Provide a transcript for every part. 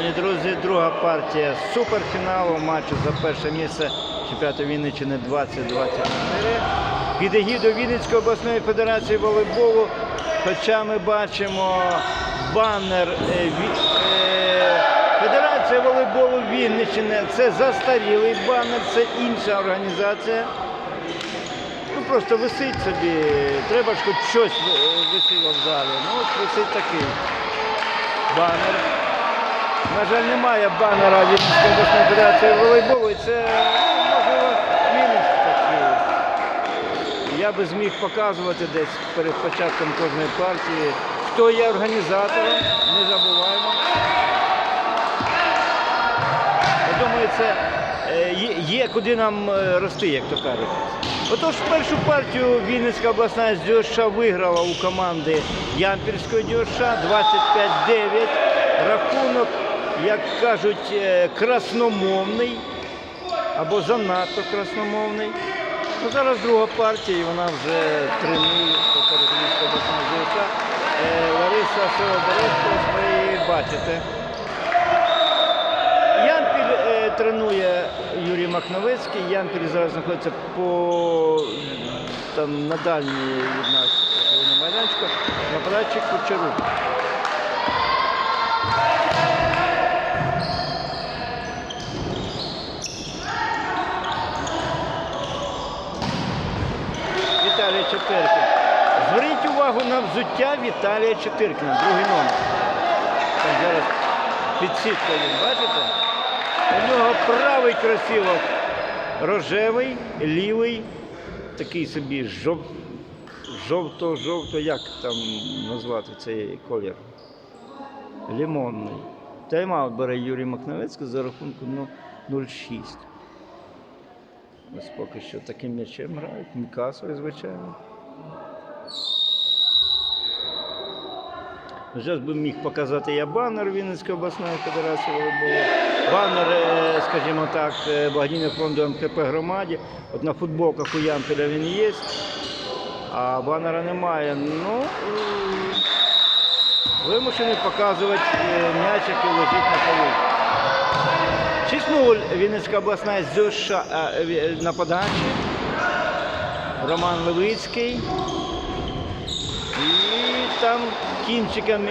Шановні друзі, друга партія суперфіналу матчу за перше місце чемпіонату Вінниччини 2024 під егідою Вінницької обласної федерації волейболу. Хоча ми бачимо банер е, е, Федерація волейболу Вінниччини. Це застарілий банер, це інша організація. Ну просто висить собі. Треба ж хоч щось е, висіло в залі. Ну от висить такий банер. На жаль, немає банера від обласної федерації волейболу. І це ну, можливо мінус такий. Я би зміг показувати десь перед початком кожної партії, хто є організатором, не забуваємо. Я думаю, це е, є, куди нам е, рости, як то кажуть. Отож, першу партію Вінницька обласна ДЮСШ виграла у команди Ямпільської ДЮСШ 25-9. Рахунок, як кажуть, е, красномовний або занадто красномовний. Ну, зараз друга партія, і вона вже тренує поперед Вінницької обласної Е, Лариса Сеодорецька, ви її бачите. Ямпіль е, тренує Юрій Махновецький. Ямпіль зараз знаходиться по там на дальній від нас половині майданчику. Нападачик Кучерук. Віталій Зверніть увагу на взуття Віталія Чепиркіна, другий номер. Там зараз під сіткою, бачите? У нього правий кросівок рожевий, лівий, такий собі жов... жовто-жовто, як там назвати цей колір? Лимонний. Тайм-аут бере Юрій Макновецький за рахунку ну, 0,6. Ось поки що таким м'ячем грають. Мікасовий, звичайно. Ж би міг показати я банер Вінницької обласної федерації. Банер, е, скажімо так, е, благодійного фонду МКП громаді. От на футболках у Ямпіля він є, а банера немає. Ну, вимушений показувати е, м'яч, який лежить на полу. 6-0 Вінницька обласна ЗЮШ на подачі. Роман Левицький. І там кінчиками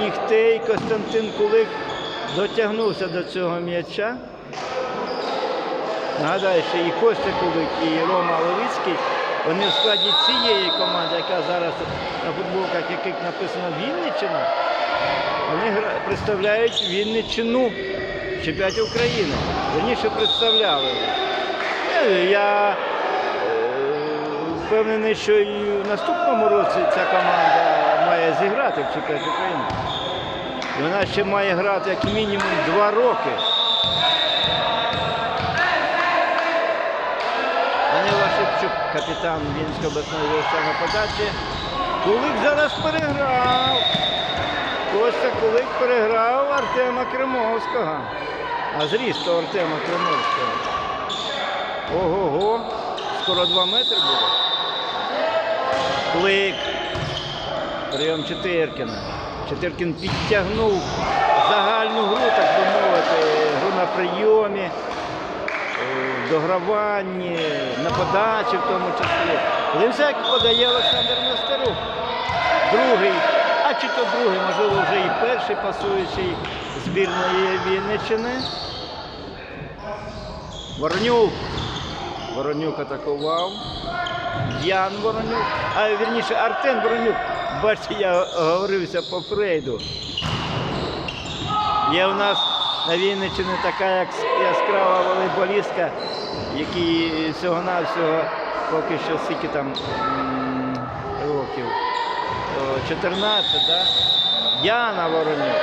нігтей Костянтин Кулик дотягнувся до цього м'яча. Нагадаю, що і Костя Кулик, і Рома Левицький, вони в складі цієї команди, яка зараз на футболках, яких написано Вінниччина, вони представляють Вінниччину чемпіонаті України. Верніше представляли. Е, Я впевнений, що і в наступному році ця команда має зіграти в чемпіонаті України. Вона ще має грати як мінімум два роки. Данила Шевчук, капітан Вінської обласної на подачі. Кулик зараз переграв. Костя Кулик переграв Артема Кремовського. А зріст Артема Кремовського. Ого-го. Скоро 2 метри буде. Клик. Прийом Четиркіна. Четиркін підтягнув загальну гру, так би мовити, гру на прийомі, е, дограванні, на подачі в тому числі. Линцек подає Олександр Нестерук. Другий, а чи то другий, можливо, вже і перший пасуючий збірної Вінниччини. Воронюк. Воронюк атакував. Ян Воронюк, а вірніше Артем Воронюк. Бачите, я говорився по Фрейду. Є у нас на Вінниччині така як яскрава волейболістка, який всього-навсього поки що скільки там років. 14, да? Яна Воронюк.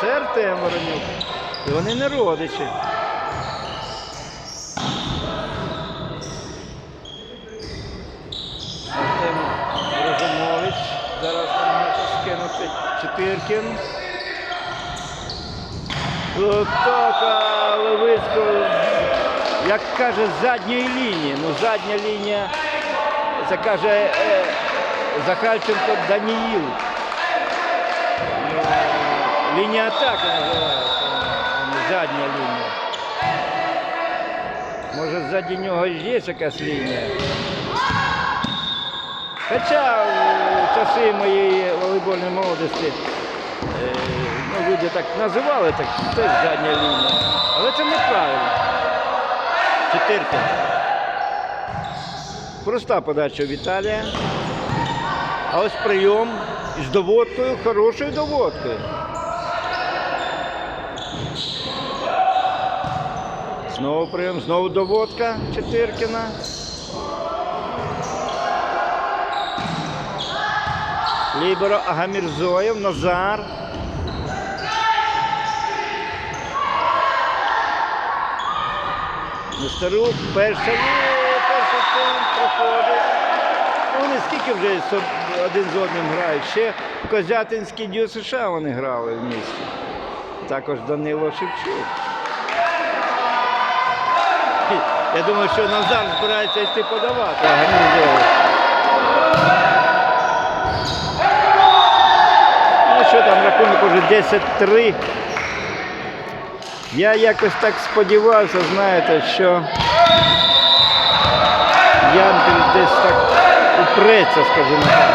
Це Артем Воронюк. І вони не родичі. Артем Розумович. Зараз намагається Четиркін. Атака Левицького, як каже, задньої лінії. Ну, задня лінія, це каже е, Захарченко Даніїл. Лінія атаки називається, задня лінія. Може ззаді нього є якась лінія. Хоча в часи моєї волейбольної молодості ну, люди так називали, так теж задня лінія. Але це неправильно. Чотирка. Проста подача Віталія. А ось прийом з доводкою, хорошою доводкою. Знову прийом, знову доводка Чотиркіна. Ліберо Агамірзоєв, Назар. Нестерук, перша перший тайм проходить. Ну, Вони скільки вже один з одним грають. Ще в Козятинській Дю США вони грали в місті. Також Данило Шевчук. Я думаю, що Назар збирається йти подавати. Агамірзоєв. Що там, рахунок уже 10-3. Я якось так сподівався, знаєте, що Янкель десь так упреться, скажімо так.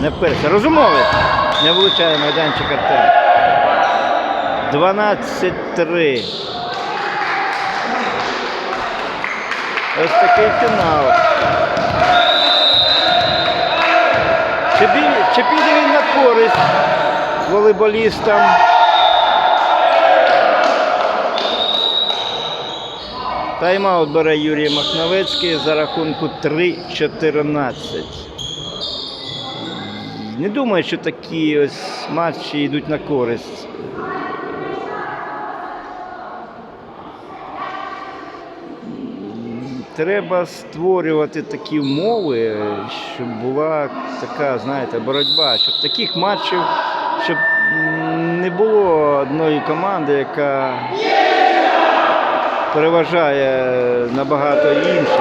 Не вперся. Розумовець не влучає майданчик Артем. 12-3. Ось такий фінал. Чи, чи піде він на користь волейболістам? Тайм-аут бере Юрій Махновецький за рахунку 3-14. Не думаю, що такі ось матчі йдуть на користь. Треба створювати такі умови, щоб була така, знаєте, боротьба, щоб таких матчів, щоб не було одної команди, яка переважає набагато інших.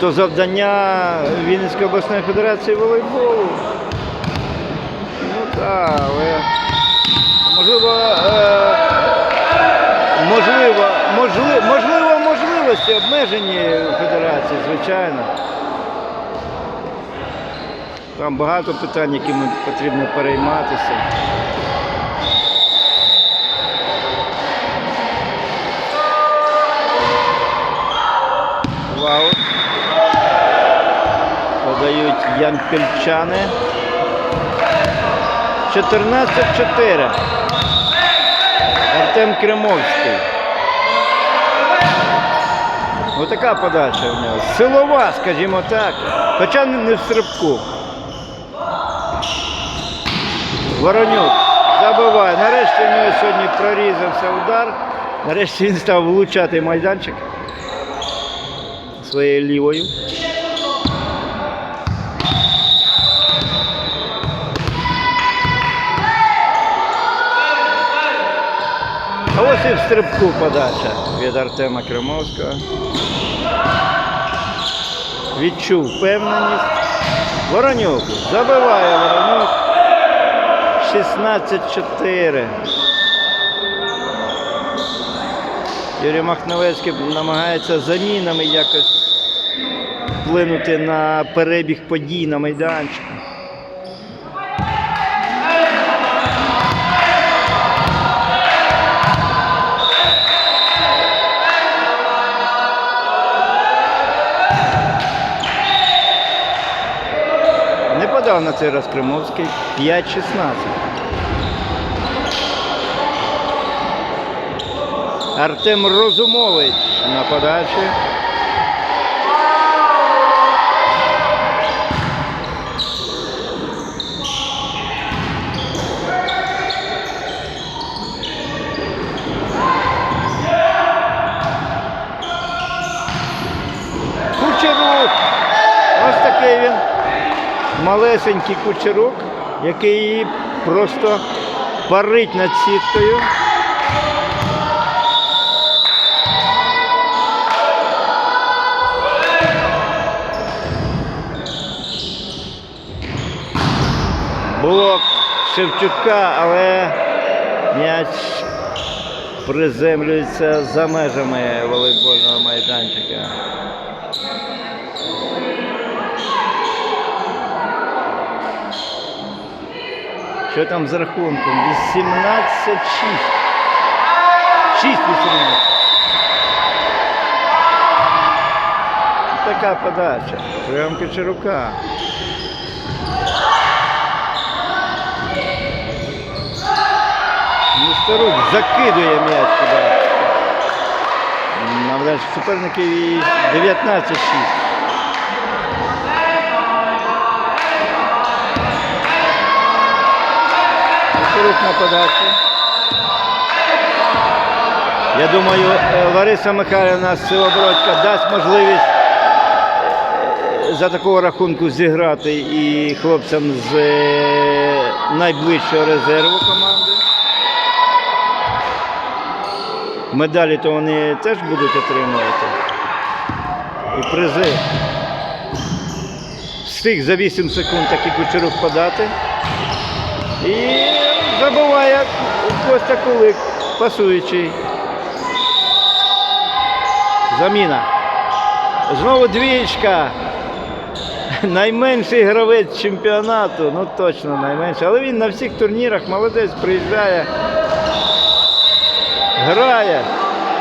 То завдання Вінницької обласної федерації волейболу? Ну так, але можливо, е, можливо, можливо, можливо, можливості обмежені федерації, звичайно. Там багато питань, якими потрібно перейматися. Вау. Подають янкельчани. 14-4. Артем Кремовський. Отака подача в нього. Силова, скажімо так. Хоча не в стрибку. Воронюк забиває. Нарешті в нього сьогодні прорізався удар. Нарешті він став влучати майданчик своєю лівою. А ось і в стрибку подача від Артема Кримовського. Відчув впевненість. Воронюк забиває Воронюк. 16-4. Юрій Махновецький намагається замінами якось вплинути на перебіг подій на майданчику. Не на цей раз Кримовський 5-16. Артем Розумович на подачі. малесенький кучерок, який її просто парить над сіткою. Блок Шевчука, але м'яч приземлюється за межами волейбольного майданчика. Що там з рахунком? 18-6. 6-18. Така подача. Прям Кочерука. Нестерук закидує м'яч туди. Навіть суперників і 19-6. Нестерук на подачі. Я думаю, е, Лариса Михайлівна Сивобродька дасть можливість е, за такого рахунку зіграти і хлопцям з е, найближчого резерву команди. Медалі то вони теж будуть отримувати. І призи. Встиг за 8 секунд такий кучерук подати. І забиває Костя Кулик, пасуючий. Заміна. Знову двічка. Найменший гравець чемпіонату. Ну точно найменший. Але він на всіх турнірах молодець приїжджає. Грає.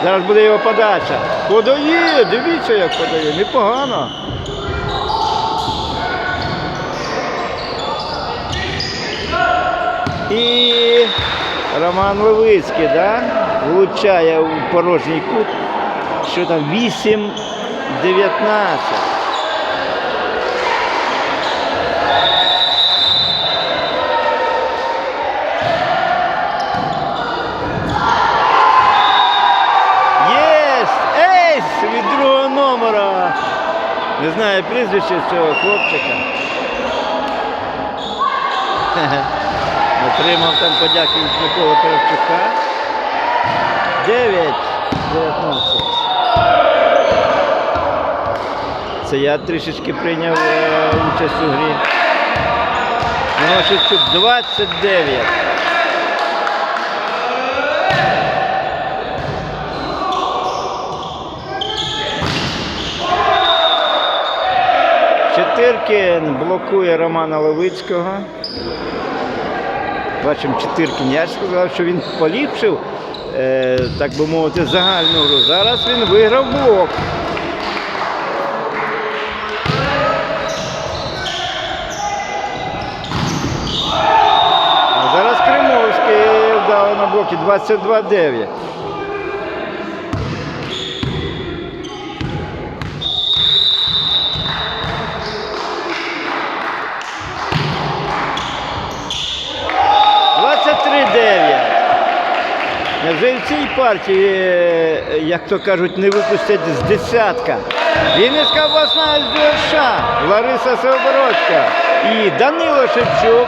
Зараз буде його подача. Подає, дивіться, як подає. Непогано. І Роман Левицький, да? влучає у порожній кут. Що там 8-19. Єсть! Ейс від другого номера. Не знаю прізвище цього хлопчика. Отримав там подяки від Миколи Кравчука. 9 19. Це я трішечки прийняв е, участь у грі. Милошевчук 29. Чотиркін блокує Романа Левицького. Бачимо Чотиркін. Я сказав, що він поліпшив, е, так би мовити, загальну гру. Зараз він виграв блок. А зараз Кримовський вдало на блокі 22-9. Невже в цій партії, е, як то кажуть, не випустять з десятка. Вінницька обласна СДШ, Лариса Сеобородька і Данило Шевчук,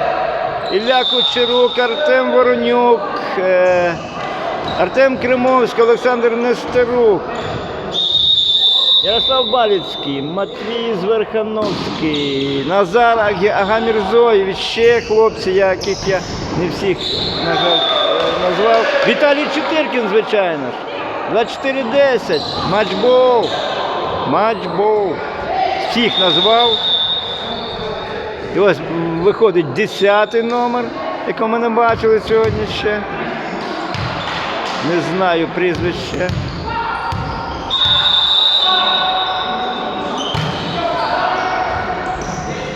Ілля Кучерук, Артем Воронюк, е, Артем Кримовський, Олександр Нестерук, Ярослав Баліцький, Матвій Зверхановський, Назар Агамірзоєвич, ще хлопці, яких я не всіх, на жаль, назвав. Віталій Чотиркін, звичайно ж. 24-10. Матчбол. Матчбол. Всіх назвав. І ось виходить 10 номер, якого ми не бачили сьогодні ще. Не знаю прізвище.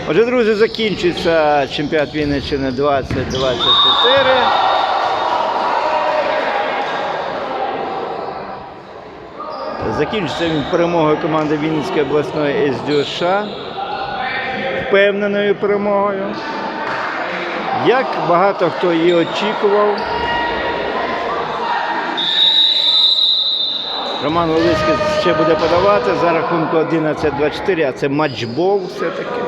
Отже, друзі, закінчується чемпіонат Вінниччини 2024. Закінчиться перемогою команди Вінницької обласної СДЮШ. Впевненою перемогою. Як багато хто її очікував. Роман Волицький ще буде подавати за рахунку 11-24, а це матчбол все-таки.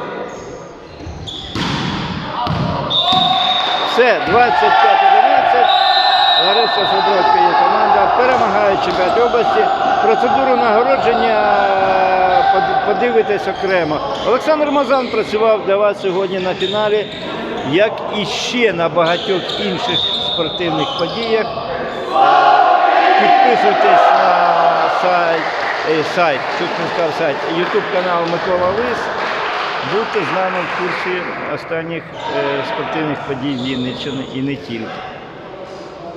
Все, 25-11. Лариса Собродька є. Перемагає чемпіонат області. Процедуру нагородження под- подивитесь окремо. Олександр Мазан працював для вас сьогодні на фіналі як і ще на багатьох інших спортивних подіях. Підписуйтесь на сайт, е, сайт, сказав сайт, YouTube канал Микола Лис. Будьте з нами в курсі останніх е, спортивних подій Вінниччини і не тільки.